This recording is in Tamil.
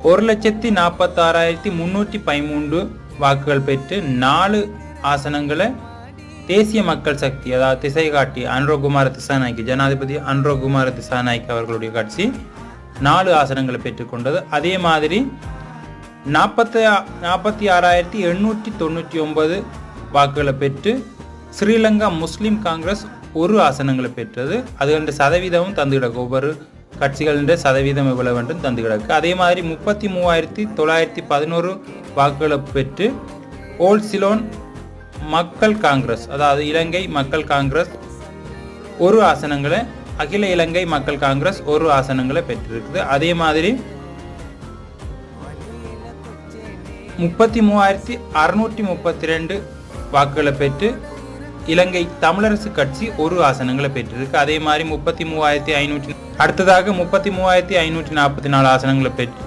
ஒரு லட்சத்தி நாற்பத்தாறாயிரத்தி முன்னூற்றி பதிமூன்று வாக்குகள் பெற்று நாலு ஆசனங்களை தேசிய மக்கள் சக்தி அதாவது திசை காட்டி அன்ரோகுமார திசாநாய்க்கு ஜனாதிபதி அன்ரோகுமார திசாநாய்க்கு அவர்களுடைய கட்சி நாலு ஆசனங்களை பெற்றுக்கொண்டது அதே மாதிரி நாற்பத்தி நாற்பத்தி ஆறாயிரத்தி எண்ணூற்றி தொண்ணூற்றி ஒன்பது வாக்குகளை பெற்று ஸ்ரீலங்கா முஸ்லீம் காங்கிரஸ் ஒரு ஆசனங்களை பெற்றது. அது ரெண்டு சதவீதமும் தந்துவிட ஒவ்வொரு கட்சிகளின் சதவீதம் எவ்வளவு என்றும் தந்து கிடக்கு. அதே மாதிரி முப்பத்தி மூவாயிரத்தி தொள்ளாயிரத்தி பதினோரு வாக்குகளை பெற்று ஓல் சிலோன் மக்கள் காங்கிரஸ் அதாவது இலங்கை மக்கள் காங்கிரஸ் ஒரு ஆசனங்களை அகில இலங்கை மக்கள் காங்கிரஸ் ஒரு ஆசனங்களை பெற்றிருக்குது. அதே மாதிரி முப்பத்தி மூவாயிரத்தி அறுநூற்றி முப்பத்தி ரெண்டு வாக்குகளை பெற்று இலங்கை தமிழரசு கட்சி ஒரு ஆசனங்களை பெற்றிருக்கு. அதே மாதிரி முப்பத்தி மூவாயிரத்தி ஐநூற்றி அடுத்ததாக முப்பத்தி மூவாயிரத்தி ஐநூற்றி நாற்பத்தி நாலு ஆசனங்களை பெற்று